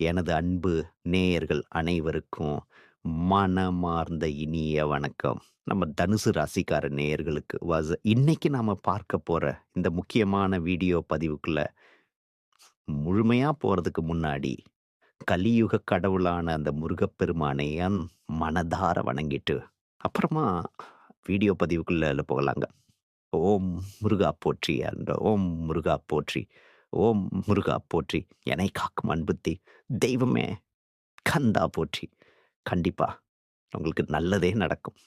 எனது அன்பு நேயர்கள் அனைவருக்கும் மனமார்ந்த இனிய வணக்கம். நம்ம தனுசு ராசிக்கார நேயர்களுக்கு வாஸ் இன்னைக்கு நாம் பார்க்க போகிற இந்த முக்கியமான வீடியோ பதிவுக்குள்ள முழுமையாக போகிறதுக்கு முன்னாடி, கலியுக கடவுளான அந்த முருகப்பெருமானை மனதார வணங்கிட்டு, அப்புறமா வீடியோ பதிவுக்குள்ளே போகலாங்க. ஓம் முருகா போற்றி அந்த ஓம் முருகா போற்றி. ஓம் முருகா போற்றி. என்னை காக்கும் அன்புத்தி தெய்வமே கந்தா போற்றி. கண்டிப்பா உங்களுக்கு நல்லதே நடக்கும்.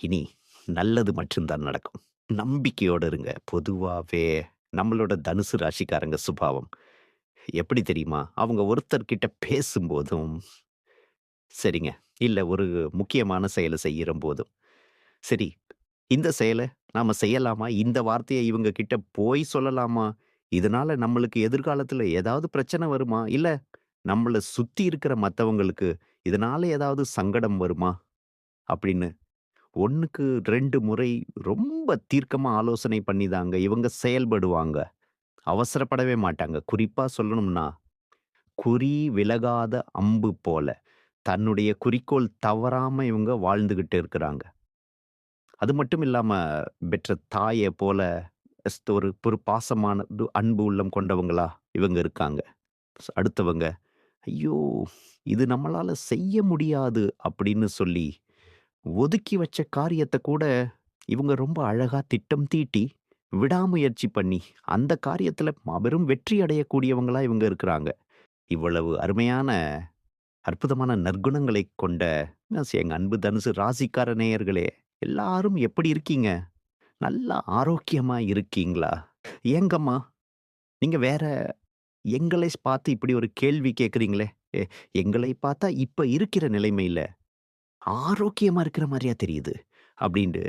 இனி நல்லது மட்டும்தான் நடக்கும். நம்பிக்கையோடு இருங்க. பொதுவாகவே நம்மளோட தனுசு ராசிக்காரங்க சுபாவம் எப்படி தெரியுமா? அவங்க ஒருத்தர்கிட்ட பேசும்போதும் சரிங்க. இல்லை ஒரு முக்கியமான செயலை செய்கிற போதும் சரி இந்த செயலை நாம் செய்யலாமா? இந்த வார்த்தையை இவங்க கிட்ட போய் சொல்லலாமா? இதனால நம்மளுக்கு எதிர்காலத்துல ஏதாவது பிரச்சனை வருமா? இல்ல நம்மள சுத்தி இருக்கிற மத்தவங்களுக்கு இதனால ஏதாவது சங்கடம் வருமா? அப்படின்னு 1க்கு 2 முறை ரொம்ப தீர்க்கமாக ஆலோசனை பண்ணிதாங்க இவங்க செயல்படுவாங்க. அவசரப்படவே மாட்டாங்க. குறிப்பாக சொல்லணும்னா, குறி விலகாத அம்பு போல தன்னுடைய குறிக்கோள் தவறாமல் இவங்க வாழ்ந்துக்கிட்டு இருக்கிறாங்க. அது மட்டும் இல்லாமல் பெற்ற தாயை போல ஜஸ்ட் ஒரு ஒரு பாசமான அன்பு உள்ளம் கொண்டவங்களா இவங்க இருக்காங்க. அடுத்தவங்க, "ஐயோ! இது நம்மளால் செய்ய முடியாது" அப்படின்னு சொல்லி ஒதுக்கி வச்ச காரியத்தை கூட இவங்க ரொம்ப அழகாக திட்டம் தீட்டி, விடாமுயற்சி பண்ணி, அந்த காரியத்தில் மாபெரும் வெற்றி அடையக்கூடியவங்களாக இவங்க இருக்கிறாங்க. இவ்வளவு அருமையான, அற்புதமான நற்குணங்களைக் கொண்ட எங்கள் அன்பு தனுசு ராசிக்கார நேயர்களே, எல்லாரும் எப்படி இருக்கீங்க? நல்லா ஆரோக்கியமா இருக்கீங்களா? ஏங்கம்மா? நீங்க வேற எங்களை பார்த்து இப்படி ஒரு கேள்வி கேட்கிறீங்களே? எ எங்களை பார்த்தா இப்ப இருக்கிற நிலைமையில ஆரோக்கியமா இருக்கிற மாரியா தெரியுது. அப்படின்ட்டு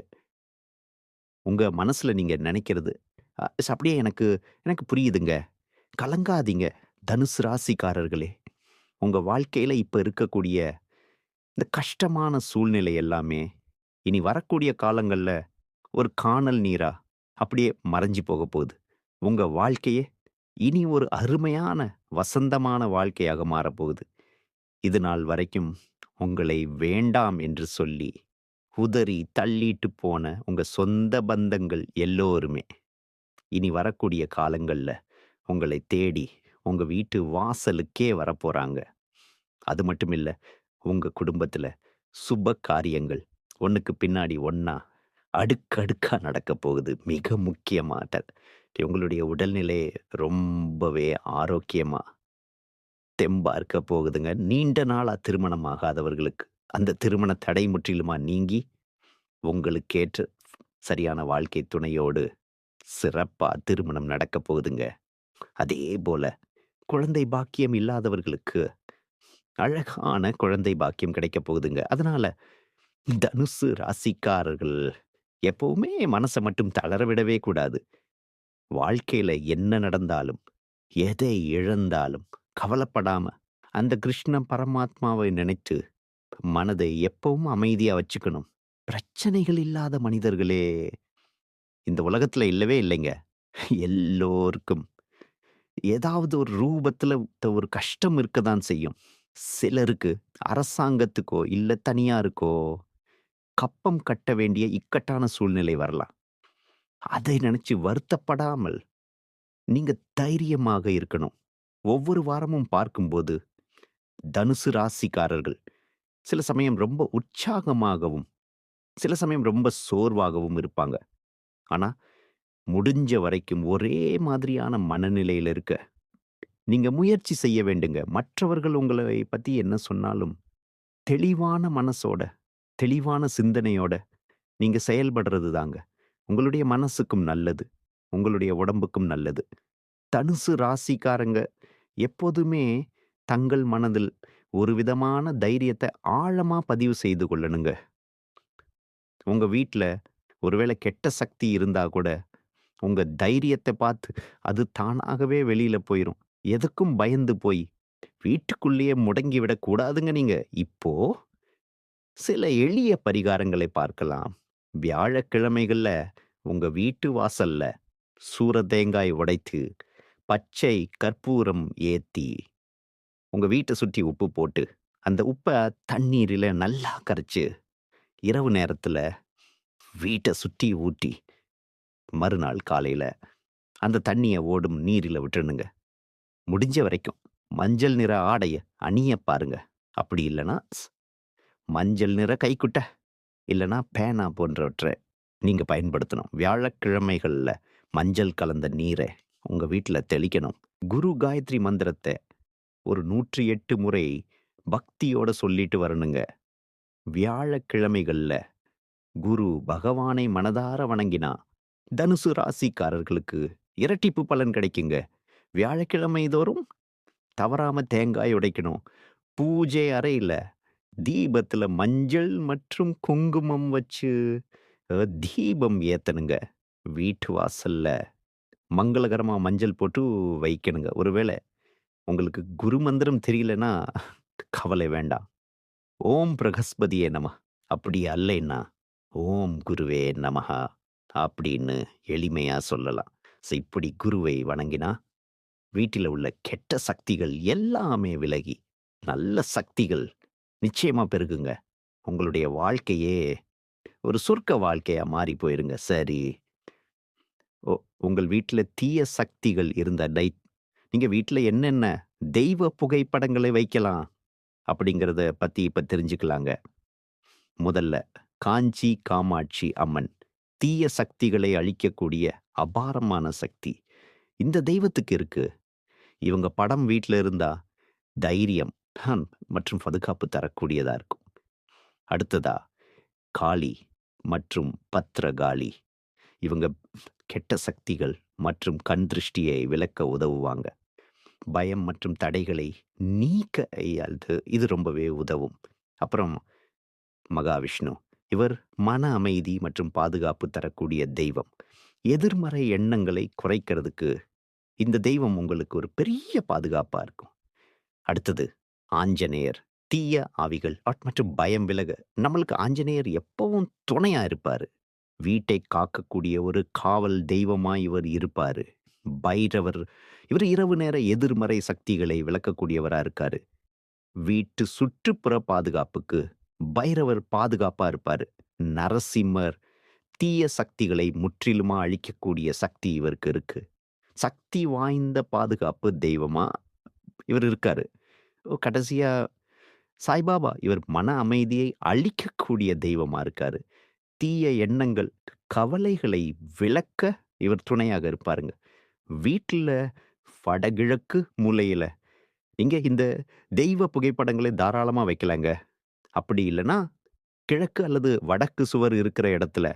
உங்க மனசுல நீங்க நெனைக்கிறது, அ ஸ் அப்படியே எனக்கு எனக்கு புரியுதுங்க. கலங்காதீங்க தனுசு ராசிக்காரர்களே. உங்க வாழ்க்கையில இப்ப இருக்கக்கூடிய இந்த கஷ்டமான சூழ்நிலை எல்லாமே, இனி வரக்கூடிய காலங்கள்ல ஒரு கானல் நீரா அப்படியே மறைஞ்சு போகப் போகுது. உங்க வாழ்க்கையே இனி ஒரு அருமையான, வசந்தமான வாழ்க்கையாக மாறப்போகுது. இது நாள் வரைக்கும் உங்களை வேண்டாம் என்று சொல்லி, உதறி தள்ளிட்டு போன உங்க சொந்த பந்தங்கள் எல்லோருமே, இனி வரக்கூடிய காலங்கள்ல உங்களை தேடி உங்க வீட்டு வாசலுக்கே வரப்போறாங்க. அது மட்டும் இல்ல, உங்க குடும்பத்துல சுப காரியங்கள் ஒன்றுக்கு பின்னாடி ஒன்றா அடுக்கடுக்காக நடக்கப் போகுது. மிக முக்கியமாக உங்களுடைய உடல்நிலை ரொம்பவே ஆரோக்கியமாக தெம்பாக இருக்க போகுதுங்க. நீண்ட நாளாக திருமணம் ஆகாதவர்களுக்கு, அந்த திருமண தடை முற்றிலுமா நீங்கி, உங்களுக்கேற்ற சரியான வாழ்க்கை துணையோடு சிறப்பாக திருமணம் நடக்கப் போகுதுங்க. அதே போல் குழந்தை பாக்கியம் இல்லாதவர்களுக்கு, அழகான குழந்தை பாக்கியம் கிடைக்கப் போகுதுங்க. அதனால் தனுசு ராசிக்காரர்கள் எப்பவுமே மனச மட்டும் தளர விடவே கூடாது. வாழ்க்கையில என்ன நடந்தாலும், எதை இழந்தாலும் கவலைப்படாம, அந்த கிருஷ்ண பரமாத்மாவை நினைத்து மனதை எப்பவும் அமைதியா வச்சுக்கணும். பிரச்சனைகள் இல்லாத மனிதர்களே இந்த உலகத்துல இல்லவே இல்லைங்க. எல்லோருக்கும் ஏதாவது ஒரு ரூபத்துல ஒரு கஷ்டம் இருக்கத்தான் செய்யும். சிலருக்கு அரசாங்கத்துக்கோ, இல்ல தனியாருக்கோ கப்பம் கட்ட வேண்டிய இக்கட்டான சூழ்நிலை வரலாம். அதை நினைச்சு வருத்தப்படாமல், நீங்க தைரியமாக இருக்கணும். ஒவ்வொரு வாரமும் பார்க்கும்போது, தனுசு ராசிக்காரர்கள் சில சமயம் ரொம்ப உற்சாகமாகவும், சில சமயம் ரொம்ப சோர்வாகவும் இருப்பாங்க. ஆனா, முடிஞ்ச வரைக்கும் ஒரே மாதிரியான மனநிலையில் இருக்க, நீங்க முயற்சி செய்ய வேண்டுங்க. மற்றவர்கள் உங்களை பத்தி என்ன சொன்னாலும், தெளிவான மனசோட, தெளிவான சிந்தனையோட நீங்க செயல்படுறது தாங்க. உங்களுடைய மனசுக்கும் நல்லது. உங்களுடைய உடம்புக்கும் நல்லது. தனுசு ராசிக்காரங்க எப்போதுமே தங்கள் மனதில் ஒரு விதமான தைரியத்தை ஆழமா பதிவு செய்து கொள்ளணுங்க. உங்க வீட்டில் ஒருவேளை கெட்ட சக்தி இருந்தா கூட, உங்க தைரியத்தை பார்த்து அது தானாகவே வெளியில போயிடும் எதுக்கும் பயந்து போய், வீட்டுக்குள்ளேயே முடங்கி விடக்கூடாதுங்க கூடாதுங்க நீங்க. சில எளிய பரிகாரங்களை பார்க்கலாம். வியாழக்கிழமைகள்ல உங்க வீட்டு வாசல்ல சூர தேங்காய் உடைத்து, பச்சை கற்பூரம் ஏத்தி, உங்க வீட்டை சுத்தி உப்பு போட்டு, அந்த உப்ப தண்ணீரில நல்லா கரைச்சு, இரவு நேரத்துல வீட்ட சுத்தி ஊட்டி மறுநாள் காலையில அந்த தண்ணிய ஓடும் நீரில விட்டுணுங்க முடிஞ்ச வரைக்கும் மஞ்சள் நிற ஆடைய அணிய பாருங்க. அப்படி இல்லைன்னா மஞ்சள் நிற கைக்குட்ட, இல்லைனா பேனா போன்றவற்றை நீங்க பயன்படுத்தணும். வியாழக்கிழமைகள்ல மஞ்சள் கலந்த நீர உங்க வீட்டில் தெளிக்கணும். குரு காயத்ரி மந்திரத்த ஒரு 108 முறை பக்தியோட சொல்லிட்டு வரணுங்க. வியாழக்கிழமைகள்ல குரு பகவானை மனதார வணங்கினா, தனுசு ராசிக்காரர்களுக்கு இரட்டிப்பு பலன் கிடைக்குங்க. வியாழக்கிழமை தோறும் தவறாம தேங்காய் உடைக்கணும். பூஜை அறையில தீபத்துல மஞ்சள் மற்றும் குங்குமம் வச்சு தீபம் ஏத்தணுங்க. வீட்டு வாசல்ல மங்களகரமா மஞ்சள் போட்டு வைக்கணுங்க. ஒருவேளை உங்களுக்கு குரு மந்திரம் தெரியலன்னா கவலை வேண்டாம். ஓம் பிரகஸ்பதியே நமः. அப்படி அல்லைன்னா, ஓம் குருவே நமஹா அப்படின்னு எளிமையா சொல்லலாம். ஸோ இப்படி குருவை வணங்கினா, வீட்டில உள்ள கெட்ட சக்திகள் எல்லாமே விலகி, நல்ல சக்திகள் நிச்சயமா பெருகுங்க. உங்களுடைய வாழ்க்கையே ஒரு சொர்க்க வாழ்க்கையா மாறி போயிருங்க. சரி. ஓ உங்கள் வீட்டில் தீய சக்திகள் இருந்த டை நீங்க வீட்டில் என்னென்ன தெய்வ புகைப்படங்களை வைக்கலாம்? அப்படிங்கிறத பத்தி இப்ப தெரிஞ்சுக்கலாங்க. முதல்ல காஞ்சி காமாட்சி அம்மன். தீய சக்திகளை அழிக்கக்கூடிய அபாரமான சக்தி. இந்த தெய்வத்துக்கு இருக்கு. இவங்க படம் வீட்டில் இருந்தா தைரியம் ஹம், மற்றும் பாதுகாப்பு தரக்கூடியதா இருக்கும். அடுத்ததா காளி மற்றும் பத்ரகாளி. இவங்க கெட்ட சக்திகள் மற்றும் கண் திருஷ்டியை விலக்க உதவுவாங்க. பயம் மற்றும் தடைகளை நீக்க அது இது ரொம்பவே உதவும். அப்புறம் மகாவிஷ்ணு. இவர் மன அமைதி மற்றும் பாதுகாப்பு தரக்கூடிய தெய்வம். எதிர்மறை எண்ணங்களை குறைக்கிறதுக்கு இந்த தெய்வம் உங்களுக்கு ஒரு பெரிய பாதுகாப்பா இருக்கும். அடுத்தது ஆஞ்சநேயர். தீய ஆவிகள் அட் மற்றும் பயம் விலக நம்மளுக்கு ஆஞ்சநேயர் எப்பவும் துணையா இருப்பாரு. வீட்டை காக்கக்கூடிய ஒரு காவல் தெய்வமா இவர் இருப்பாரு. பைரவர் இவர் இரவு நேர எதிர்மறை சக்திகளை விளக்கக்கூடியவரா இருக்காரு. வீட்டு சுற்றுப்புற பாதுகாப்புக்கு பைரவர் பாதுகாப்பா இருப்பாரு. நரசிம்மர் தீய சக்திகளை முற்றிலுமா அழிக்கக்கூடிய சக்தி இவருக்கு இருக்கு. சக்தி வாய்ந்த பாதுகாப்பு தெய்வமா இவர் இருக்காரு. கடைசியா சாய்பாபா இவர் மன அமைதியை அழிக்கக்கூடிய தெய்வமா இருக்காரு. தீய எண்ணங்கள், கவலைகளை விலக்க இவர் துணையாக இருப்பாருங்க. வீட்ல வடகிழக்கு மூலையில நீங்க இந்த தெய்வ புகைப்படங்களை தாராளமா வைக்கலாங்க. அப்படி இல்லன்னா, கிழக்கு அல்லது வடக்கு சுவர் இருக்கிற இடத்துல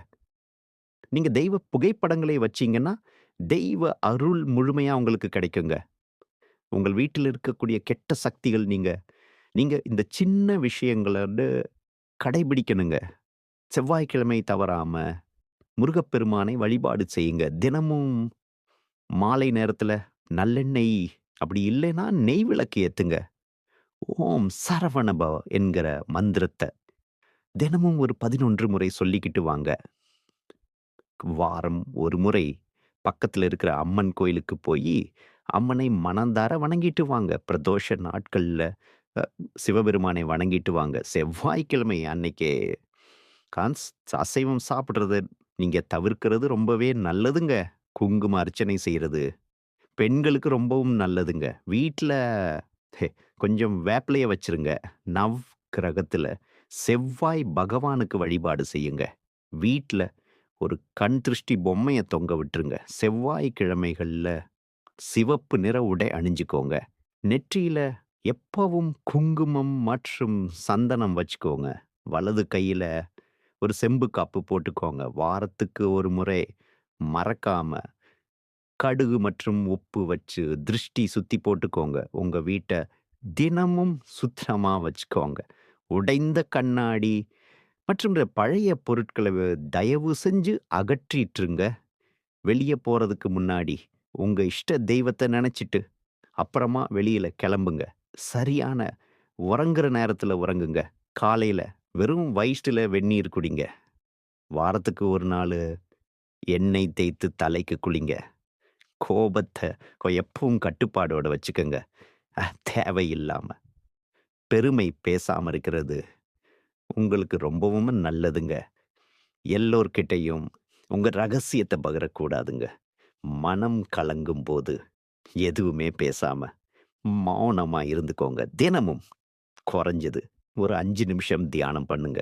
நீங்க தெய்வ புகைப்படங்களை வச்சீங்கன்னா, தெய்வ அருள் முழுமையா உங்களுக்கு கிடைக்குங்க. உங்கள் வீட்டில் இருக்கக்கூடிய கெட்ட சக்திகள் நீங்கள் நீங்கள் இந்த சின்ன விஷயங்களை வந்து கடைபிடிக்கணுங்க. செவ்வாய்க்கிழமை தவறாமல் முருகப்பெருமானை வழிபாடு செய்யுங்க. தினமும் மாலை நேரத்தில் நல்லெண்ணெய் அப்படி இல்லைன்னா நெய் விளக்கு ஏற்றுங்க ஓம் சரவணபவ என்கிற மந்திரத்தை தினமும் ஒரு 11 முறை சொல்லிக்கிட்டு வாங்க. வாரம் ஒரு முறை பக்கத்தில் இருக்கிற அம்மன் கோயிலுக்கு போய் அம்மனை மனந்தார வணங்கிட்டு வாங்க. பிரதோஷ நாட்கள்ல சிவபெருமானை வணங்கிட்டு வாங்க. செவ்வாய்க்கிழமை அன்னைக்கே கான்ஸ் அசைவம் சாப்பிட்றது நீங்க தவிர்க்கிறது ரொம்பவே நல்லதுங்க. குங்கும அர்ச்சனை செய்கிறது பெண்களுக்கு ரொம்பவும் நல்லதுங்க. வீட்ல கொஞ்சம் வேப்பிலைய வச்சிருங்க. நவ் கிரகத்துல செவ்வாய் பகவானுக்கு வழிபாடு செய்யுங்க. வீட்ல ஒரு கண் திருஷ்டி பொம்மையை தொங்க விட்டுருங்க. செவ்வாய்க்கிழமைகள்ல சிவப்பு நிற உடை அணிஞ்சுக்கோங்க. நெற்றியில எப்பவும் குங்குமம் மற்றும் சந்தனம் வச்சுக்கோங்க. வலது கையில ஒரு செம்பு காப்பு போட்டுக்கோங்க. வாரத்துக்கு ஒரு முறை மறக்காம கடுகு மற்றும் உப்பு வச்சு திருஷ்டி சுத்தி போட்டுக்கோங்க. உங்க வீட்ட தினமும் சுத்தமா வச்சுக்கோங்க. உடைந்த கண்ணாடி மற்றும் பழைய பொருட்களை தயவு செஞ்சு அகற்றிட்டுருங்க. வெளிய போறதுக்கு முன்னாடி உங்க இஷ்ட தெய்வத்த நெனச்சிட்டு, அப்புறமா வெளியில கெளம்புங்க. சரியான உறங்குற நேரத்துல உறங்குங்க. காலையில வெறும் வயிற்றில் வெந்நீர் குடிங்க. வாரத்துக்கு ஒரு நாளு எண்ணெய் தேய்த்து தலைக்கு குளிங்க. கோபத்த எப்பவும் கட்டுப்பாடோட வச்சுக்கோங்க அ பெருமை பேசாம இருக்கிறது உங்களுக்கு ரொம்பவும் நல்லதுங்க. எல்லோர்கிட்டயும் உங்க ரகசியத்த பகிரக்கூடாதுங்க. மனம் கலங்கும்போது எதுவுமே பேசாம மௌனமா இருந்துக்கோங்க. தினமும் குறைஞ்சது ஒரு அஞ்சு நிமிஷம் தியானம் பண்ணுங்க.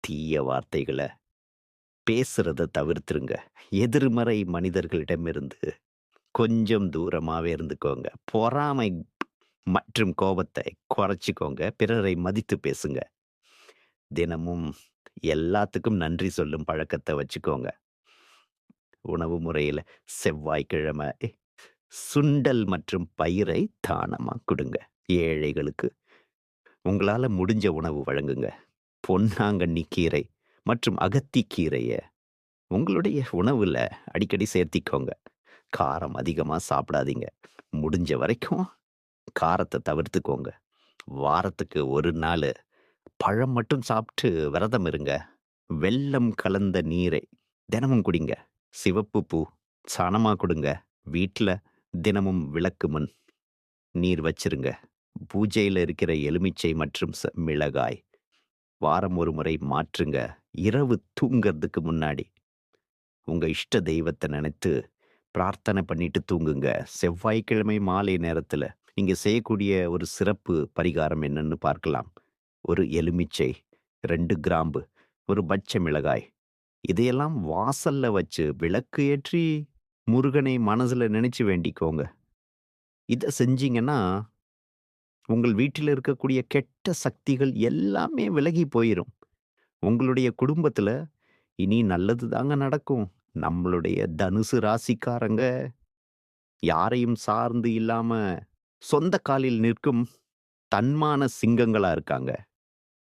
தீய வார்த்தைகளை பேசுறத தவிர்த்துருங்க. எதிர்மறை மனிதர்களிடமிருந்து கொஞ்சம் தூரமாகவே இருந்துக்கோங்க. பொறாமை மற்றும் கோபத்தை குறைச்சிக்கோங்க பிறரை மதித்து பேசுங்க. தினமும் எல்லாத்துக்கும் நன்றி சொல்லும் பழக்கத்தை வச்சுக்கோங்க. உணவு முறையில செவ்வாய்க்கிழமை சுண்டல் மற்றும் பயிரை தானமா குடுங்க. ஏழைகளுக்கு உங்களால முடிஞ்ச உணவு வழங்குங்க. பொன்னாங்கண்ணி கீரை மற்றும் அகத்திக்கீரைய உங்களுடைய உணவுல அடிக்கடி சேர்த்திக்கோங்க. காரம் அதிகமா சாப்பிடாதீங்க. முடிஞ்ச வரைக்கும் காரத்தை தவிர்த்துக்கோங்க. வாரத்துக்கு ஒரு நாளு பழம் மட்டும் சாப்பிட்டு விரதம் இருங்க. வெள்ளம் கலந்த நீரை தினமும் குடிங்க. சிவப்பு பூ சாணமா கொடுங்க வீட்ல தினமும் விளக்கு முன் நீர் வச்சிருங்க. பூஜையில இருக்கிற எலுமிச்சை மற்றும் ச மிளகாய் வாரம் ஒரு முறை மாற்றுங்க. இரவு தூங்கறதுக்கு முன்னாடி உங்க இஷ்ட தெய்வத்த நினைத்து பிரார்த்தனை பண்ணிட்டு தூங்குங்க. செவ்வாய்க்கிழமை மாலை நேரத்துல நீங்க செய்யக்கூடிய ஒரு சிறப்பு பரிகாரம் என்னன்னு பார்க்கலாம். ஒரு எலுமிச்சை, ரெண்டு கிராம்பு, ஒரு பச்சை மிளகாய் இதையெல்லாம் வாசல்ல வச்சு விளக்கு ஏற்றி முருகனை மனசுல நினைச்சு வேண்டிக்கோங்க. இதை செஞ்சீங்கன்னா, உங்கள் வீட்டில இருக்கக்கூடிய கெட்ட சக்திகள் எல்லாமே விலகி போயிடும் உங்களுடைய குடும்பத்துல இனி நல்லது தாங்க நடக்கும். நம்மளுடைய தனுசு ராசிக்காரங்க யாரையும் சார்ந்து இல்லாம சொந்த காலில் நிற்கும் தன்மான சிங்கங்களா இருக்காங்க.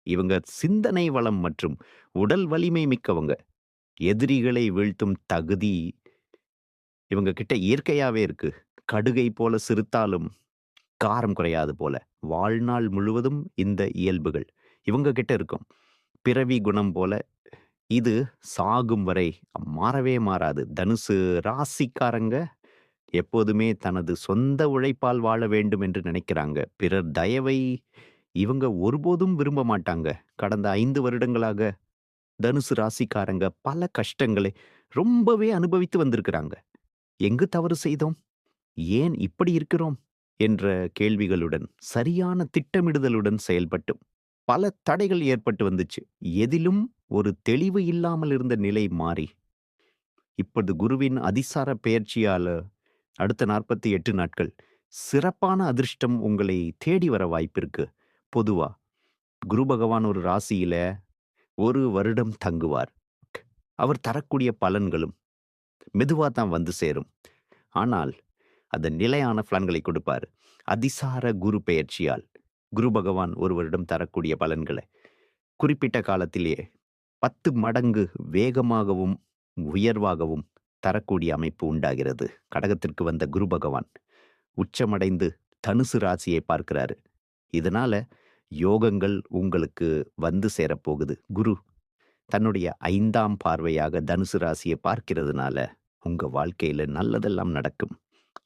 இவங்க சிந்தனை வளம் மற்றும் உடல் வலிமை மிக்கவங்க. எதிரிகளை வீழ்த்தும் தகுதி இவங்க கிட்ட இயற்கையாகவே இருக்கு. கடுகை போல சிறுத்தாலும் காரம் குறையாது போல. வாழ்நாள் முழுவதும் இந்த இயல்புகள் இவங்க கிட்ட இருக்கும். பிறவி குணம் போல இது சாகும் வரை மாறவே மாறாது. தனுசு ராசிக்காரங்க எப்போதுமே தனது சொந்த உழைப்பால் வாழ வேண்டும் என்று நினைக்கிறாங்க. பிறர் தயவை இவங்க ஒருபோதும் விரும்ப மாட்டாங்க. கடந்த ஐந்து வருடங்களாக தனுசு ராசிக்காரங்க பல கஷ்டங்களை ரொம்பவே அனுபவித்து வந்திருக்கிறாங்க. எங்கு தவறு செய்தோம்? ஏன் இப்படி இருக்கிறோம்? என்ற கேள்விகளுடன், சரியான திட்டமிடுதலுடன் செயல்பட்டும் பல தடைகள் ஏற்பட்டு வந்துச்சு. எதிலும் ஒரு தெளிவு இல்லாமல் இருந்த நிலை மாறி, இப்பொழுது குருவின் அதிசார பெயர்ச்சியால அடுத்த 48 நாட்கள் சிறப்பான அதிர்ஷ்டம் உங்களை தேடி வர வாய்ப்பிருக்கு. பொதுவா குரு பகவான் ஒரு ராசியில ஒரு வருடம் தங்குவார். அவர் தரக்கூடிய பலன்களும் மெதுவாக தான் வந்து சேரும். ஆனால் அது நிலையான பலன்களை கொடுப்பார். அதிசார குரு பெயர்ச்சியால் குரு பகவான் ஒரு வருடம் தரக்கூடிய பலன்களை குறிப்பிட்ட காலத்திலேயே 10 மடங்கு வேகமாகவும், உயர்வாகவும் தரக்கூடிய அமைப்பு உண்டாகிறது. கடகத்திற்கு வந்த குரு பகவான் உச்சமடைந்து தனுசு ராசியை பார்க்கிறாரு. இதனால யோகங்கள் உங்களுக்கு வந்து சேரப்போகுது. குரு தன்னுடைய ஐந்தாம் பார்வையாக தனுசு ராசியை பார்க்கிறதுனால உங்க வாழ்க்கையில நல்லதெல்லாம் நடக்கும்.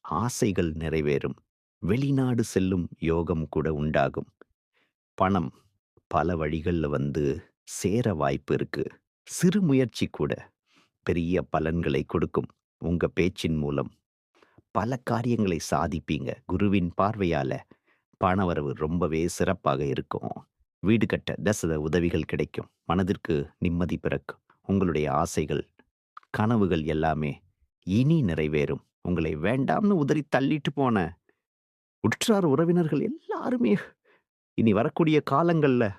ஆசைகள் நிறைவேறும். வெளிநாடு செல்லும் யோகம் கூட உண்டாகும். பணம் பல வழிகள்ல வந்து சேர வாய்ப்பு இருக்கு. சிறு முயற்சி கூட பெரிய பலன்களை கொடுக்கும். உங்க பேச்சின் மூலம் பல காரியங்களை சாதிப்பீங்க. குருவின் பார்வையால பணவரவு ரொம்பவே சிறப்பாக இருக்கும். வீடு கட்ட தசத உதவிகள் கிடைக்கும். மனதிற்கு நிம்மதி பிறக்கும். உங்களுடைய ஆசைகள், கனவுகள் எல்லாமே இனி நிறைவேறும். உங்களை வேண்டாம்னு உதறி தள்ளிட்டு போன உற்றார் உறவினர்கள் எல்லாருமே இனி வரக்கூடிய காலங்களில்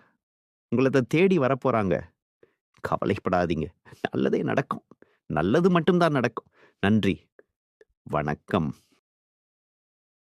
உங்களை தேடி வரப்போகிறாங்க கவலைப்படாதீங்க. நல்லதே நடக்கும். நல்லது மட்டும்தான் நடக்கும். நன்றி. வணக்கம்.